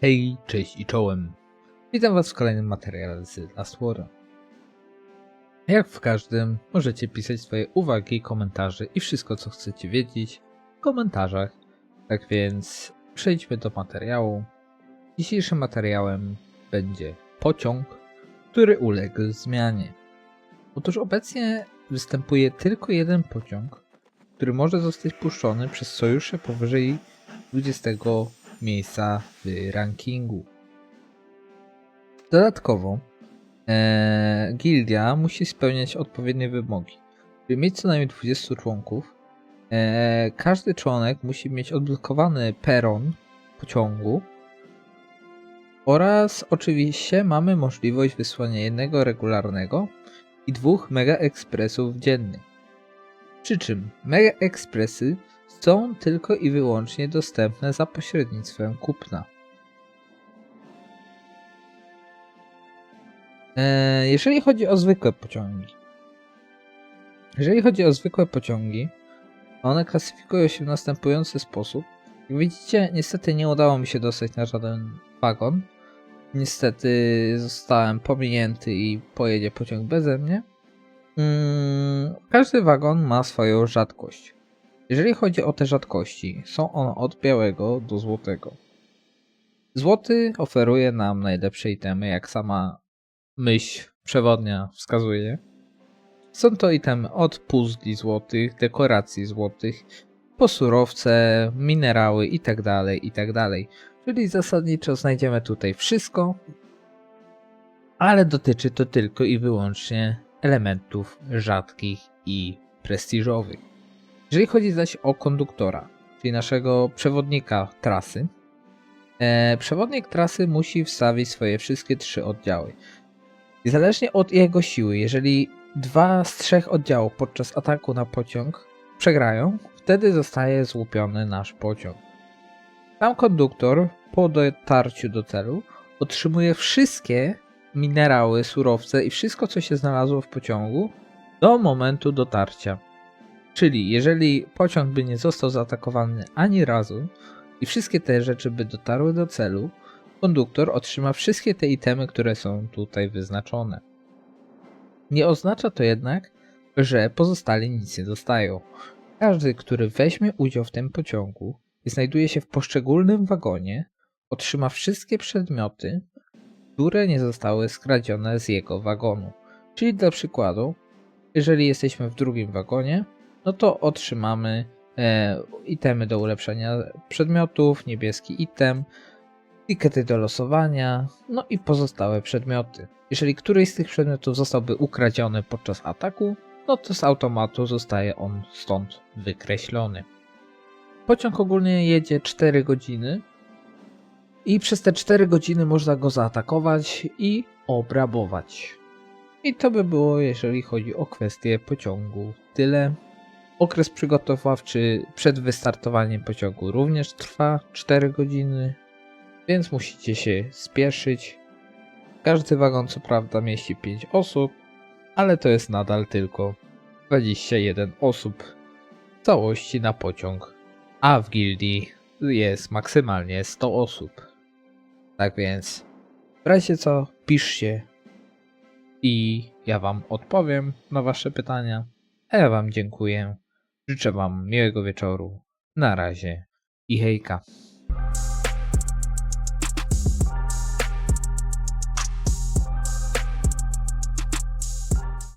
Hej, cześć i czołem. Witam was w kolejnym materiale z Last War. Jak w każdym, możecie pisać swoje uwagi, komentarze i wszystko co chcecie wiedzieć w komentarzach. Tak więc przejdźmy do materiału. Dzisiejszym materiałem będzie pociąg, który uległ zmianie. Otóż obecnie występuje tylko jeden pociąg, który może zostać puszczony przez sojusze powyżej 20 miejsca w rankingu. Dodatkowo e, gildia musi spełniać odpowiednie wymogi. By mieć co najmniej 20 członków, e, każdy członek musi mieć odblokowany peron pociągu oraz oczywiście mamy możliwość wysłania jednego regularnego i dwóch mega ekspresów dziennie. Przy czym mega ekspresy są tylko i wyłącznie dostępne za pośrednictwem kupna. Eee, jeżeli chodzi o zwykłe pociągi. Jeżeli chodzi o zwykłe pociągi, one klasyfikują się w następujący sposób. Jak widzicie, niestety nie udało mi się dostać na żaden wagon. Niestety zostałem pominięty i pojedzie pociąg beze mnie. Mm, każdy wagon ma swoją rzadkość. Jeżeli chodzi o te rzadkości, są one od białego do złotego. Złoty oferuje nam najlepsze itemy, jak sama myśl przewodnia wskazuje. Są to itemy od puzli złotych, dekoracji złotych, po surowce, minerały itd., itd. Czyli zasadniczo znajdziemy tutaj wszystko, ale dotyczy to tylko i wyłącznie elementów rzadkich i prestiżowych. Jeżeli chodzi zaś o konduktora, czyli naszego przewodnika trasy, e, przewodnik trasy musi wstawić swoje wszystkie trzy oddziały. Zależnie od jego siły, jeżeli dwa z trzech oddziałów podczas ataku na pociąg przegrają, wtedy zostaje złupiony nasz pociąg. Sam konduktor po dotarciu do celu otrzymuje wszystkie minerały, surowce i wszystko co się znalazło w pociągu do momentu dotarcia. Czyli jeżeli pociąg by nie został zaatakowany ani razu i wszystkie te rzeczy by dotarły do celu, konduktor otrzyma wszystkie te itemy, które są tutaj wyznaczone. Nie oznacza to jednak, że pozostali nic nie dostają. Każdy, który weźmie udział w tym pociągu znajduje się w poszczególnym wagonie, otrzyma wszystkie przedmioty, które nie zostały skradzione z jego wagonu. Czyli dla przykładu, jeżeli jesteśmy w drugim wagonie, no to otrzymamy e, itemy do ulepszenia przedmiotów, niebieski item, tikety do losowania, no i pozostałe przedmioty. Jeżeli któryś z tych przedmiotów zostałby ukradziony podczas ataku, no to z automatu zostaje on stąd wykreślony. Pociąg ogólnie jedzie 4 godziny i przez te 4 godziny można go zaatakować i obrabować. I to by było, jeżeli chodzi o kwestię pociągu. Tyle. Okres przygotowawczy przed wystartowaniem pociągu również trwa 4 godziny, więc musicie się spieszyć. Każdy wagon co prawda mieści 5 osób, ale to jest nadal tylko 21 osób w całości na pociąg, a w gildii jest maksymalnie 100 osób. Tak więc, w razie co, piszcie i ja wam odpowiem na wasze pytania. A ja wam dziękuję. Życzę wam miłego wieczoru. Na razie i hejka.